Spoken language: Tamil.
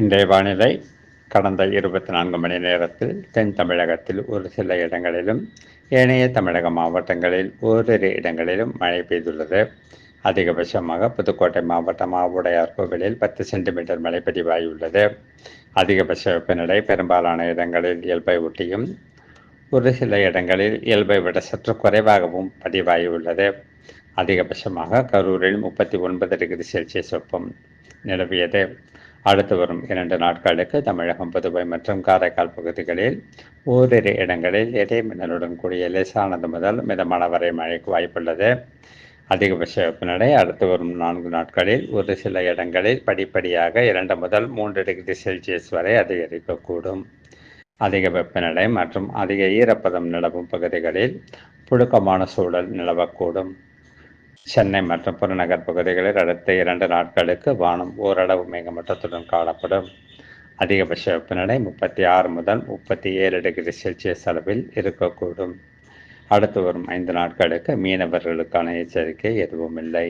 இன்றைய வானிலை கடந்த இருபத்தி நான்கு மணி நேரத்தில் தென் தமிழகத்தில் ஒரு சில இடங்களிலும் ஏனைய தமிழக மாவட்டங்களில் ஓரிரு இடங்களிலும் மழை பெய்துள்ளது. அதிகபட்சமாக புதுக்கோட்டை மாவட்டம் ஆவுடையார் கோவிலில் பத்து சென்டிமீட்டர் மழை பதிவாகியுள்ளது. அதிகபட்ச வெப்பநிலை பெரும்பாலான இடங்களில் இயல்பை ஒட்டியும் ஒரு சில இடங்களில் இயல்பை விட சற்று குறைவாகவும் பதிவாகியுள்ளது. அதிகபட்சமாக கரூரில் முப்பத்தி ஒன்பது டிகிரி செல்சியஸ் வெப்பம் நிலவியது. அடுத்து வரும் இரண்டு நாட்களுக்கு தமிழகம் புதுவை மற்றும் காரைக்கால் பகுதிகளில் ஓரிரு இடங்களில் இடைமின்னலுடன் கூடிய லேசானது முதல் மிதமான வரை மழைக்கு வாய்ப்புள்ளது. அதிகபட்ச வெப்பநிலை அடுத்து வரும் நான்கு நாட்களில் ஒரு சில இடங்களில் படிப்படியாக இரண்டு முதல் மூன்று டிகிரி செல்சியஸ் வரை அதிகரிக்கக்கூடும். அதிக வெப்பநிலை மற்றும் அதிக ஈரப்பதம் நிலவும் பகுதிகளில் புழுக்கமான சூழல் நிலவக்கூடும். சென்னை மற்றும் புறநகர் பகுதிகளில் அடுத்த இரண்டு நாட்களுக்கு வானம் ஓரளவு மேகமூட்டத்துடன் காணப்படும். அதிகபட்ச வெப்பநிலை முப்பத்தி ஆறு முதல் முப்பத்தி ஏழு டிகிரி செல்சியஸ் அளவில் இருக்கக்கூடும். அடுத்து வரும் ஐந்து நாட்களுக்கு மீனவர்களுக்கான எச்சரிக்கை எதுவும் இல்லை.